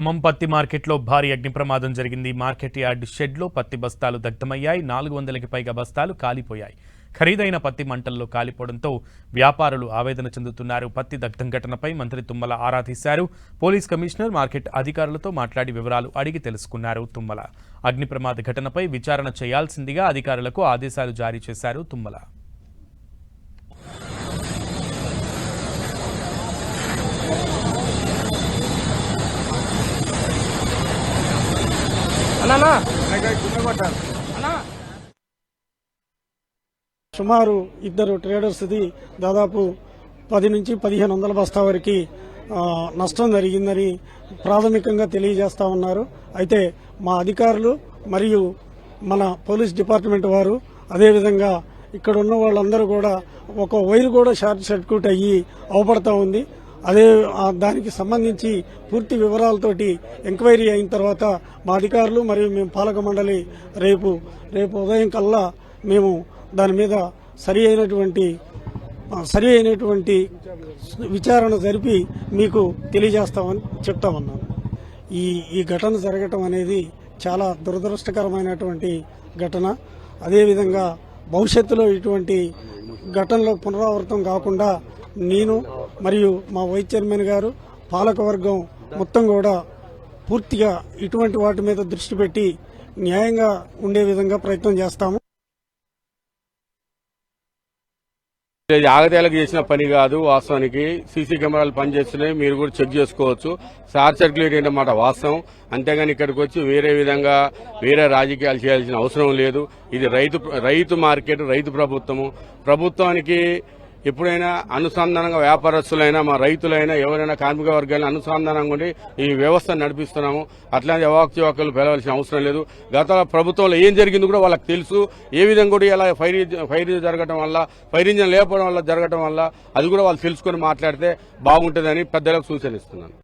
ఖమ్మం పత్తి మార్కెట్లో భారీ అగ్ని ప్రమాదం జరిగింది. మార్కెట్ యార్డ్ షెడ్లో పత్తి బస్తాలు దగ్ధమయ్యాయి. నాలుగు వందలకి పైగా బస్తాలు కాలిపోయాయి. ఖరీదైన పత్తి మంటల్లో కాలిపోవడంతో వ్యాపారులు ఆవేదన చెందుతున్నారు. పత్తి దగ్ధం ఘటనపై మంత్రి తుమ్మల ఆరా తీశారు. పోలీస్ కమిషనర్ మార్కెట్ అధికారులతో మాట్లాడి వివరాలు అడిగి తెలుసుకున్నారు తుమ్మల. అగ్ని ప్రమాద ఘటనపై విచారణ చేయాల్సిందిగా అధికారులకు ఆదేశాలు జారీ చేశారు తుమ్మల. సుమారు ఇద్దరు ట్రేడర్స్ది దాదాపు పది నుంచి పదిహేను వందల బస్తా వరకు నష్టం జరిగిందని ప్రాథమికంగా తెలియజేస్తా ఉన్నారు. అయితే మా అధికారులు మరియు మన పోలీస్ డిపార్ట్మెంట్ వారు అదేవిధంగా ఇక్కడ ఉన్న వాళ్ళందరూ కూడా ఒక వైర్ కూడా షార్ట్ సర్క్యూట్ అయ్యి అవపడతా ఉంది. అదే దానికి సంబంధించి పూర్తి వివరాలతోటి ఎంక్వైరీ అయిన తర్వాత మా అధికారులు మరియు మేము పాలక మండలి రేపు రేపు ఉదయం కల్లా మేము దాని మీద సరి అయినటువంటి సరి అయినటువంటి విచారణ జరిపి మీకు తెలియజేస్తామని చెప్తామన్నాను ఈ ఈ ఘటన జరగటం అనేది చాలా దురదృష్టకరమైనటువంటి ఘటన. అదేవిధంగా భవిష్యత్తులో ఇటువంటి ఘటనలు పునరావృతం కాకుండా నేను మరియు మా వైస్ చైర్మన్ గారు పాలకవర్గం మొత్తం కూడా పూర్తిగా ఇటువంటి వాటి మీద దృష్టి పెట్టి న్యాయంగా ఉండే విధంగా ప్రయత్నం చేస్తాము. ఇది ఆగతేలకు చేసిన పని కాదు వాస్తవానికి. సీసీ కెమెరాలు పనిచేస్తున్నాయి. మీరు కూడా చెక్ చేసుకోవచ్చు. షార్ట్ సర్క్యులేట్ అన్నమాట వాస్తవం. అంతేగాని ఇక్కడికి వచ్చి వేరే విధంగా వేరే రాజకీయాలు చేయాల్సిన అవసరం లేదు. ఇది రైతు రైతు మార్కెట్ రైతు ప్రభుత్వము. ప్రభుత్వానికి ఎప్పుడైనా అనుసంధానంగా వ్యాపారస్తులైనా మా రైతులైనా ఎవరైనా కార్మిక వర్గాలను అనుసంధానంగా ఉండి ఈ వ్యవస్థను నడిపిస్తున్నాము. అట్లాంటి అవాక్యవాక్యాలు పెరగాల్సిన అవసరం లేదు. గత ప్రభుత్వంలో ఏం జరిగింది కూడా వాళ్ళకి తెలుసు. ఏ విధంగా కూడా ఇలా ఫైర్ ఫైర్ జరగడం వల్ల ఫైర్ ఇంజన్ లేకపోవడం వల్ల జరగడం వల్ల అది కూడా వాళ్ళు తెలుసుకొని మాట్లాడితే బాగుంటుందని పెద్దలకు సూచన ఇస్తున్నాను.